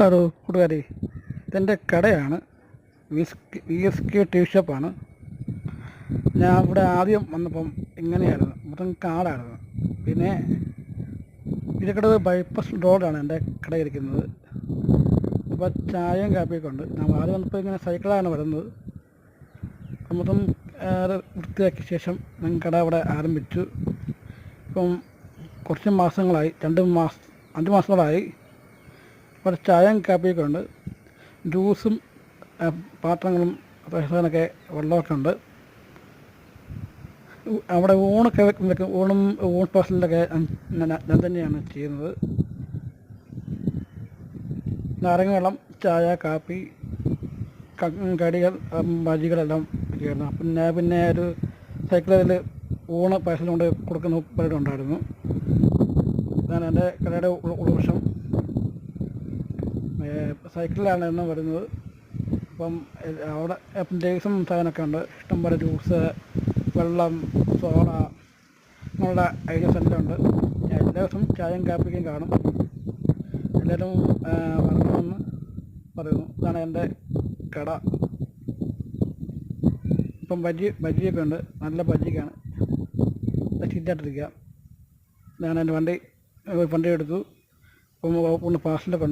Hello കൂട്ടുകാരെ. ഇതെന്റെ കടയാണ്. വി എസ് കെ ടീ ഷോപ്പാണ്. ഞാൻ ഇവിടെ ആദ്യം വന്നപ്പം ഇങ്ങനെയായിരുന്നു. മൊത്തം കാടായിരുന്നു. പിന്നെ ഇരക്കടവ് ബൈപ്പാസ് റോഡാണ് എന്റെ കട ഇരിക്കുന്നത് അപ്പോൾ ചായയും കാപ്പിയൊക്കെ ഉണ്ട്. ഞാൻ ആദ്യം വന്നപ്പോൾ ഇങ്ങനെ സൈക്കിളാണ് വരുന്നത്. മൊത്തം വൃത്തിയാക്കിയ ശേഷം ഞാൻ കട അവിടെ ആരംഭിച്ചു. ഇപ്പം കുറച്ച് മാസങ്ങളായി രണ്ട് മാസം അഞ്ച് മാസങ്ങളായി ഇവിടെ ചായയും കാപ്പിയൊക്കെ ഉണ്ട്. ജ്യൂസും പാത്രങ്ങളും പ്രശ്നമൊക്കെ വെള്ളമൊക്കെ ഉണ്ട്. അവിടെ ഊണൊക്കെ വെക്കുന്നതൊക്കെ ഊണും ഊൺ പാർസലിലൊക്കെ ഞാൻ തന്നെയാണ് ചെയ്യുന്നത്. നാരങ്ങ വെള്ളം ചായ കാപ്പി കടികൾ ഭജികളെല്ലാം ചെയ്യുന്നു. പിന്നെ പിന്നെ ഒരു സൈക്കിളിൽ ഊണ് പാഴ്സൽ കൊണ്ട് കൊടുക്കുന്ന പരിപാടി ഉണ്ടായിരുന്നു. ഞാൻ എന്റെ കടയുടെ ഉൾ- ഉൾവശം സൈക്കിളിലാണ് എണ്ണം വരുന്നത് അപ്പം അവിടെ ലേസും സാധനമൊക്കെ ഉണ്ട്. ഇഷ്ടംപോലെ ജ്യൂസ് വെള്ളം സോഡ അങ്ങനെയുള്ള ഐറ്റംസ് എല്ലാം ഉണ്ട്. എല്ലാ ദിവസവും ചായയും കാപ്പിക്കും കാണും. എല്ലാവരും വരണമെന്ന് പറയുന്നു. ഇതാണ് എന്റെ കട. ഇപ്പം ബജി ബജിയൊക്കെ ഉണ്ട്. നല്ല ബജിക്കാണ് ചിറ്റാട്ടിരിക്കുക ഞാൻ എന്റെ വണ്ടി. വണ്ടി എടുത്തു. ഒന്ന് പാർസലൊക്കെ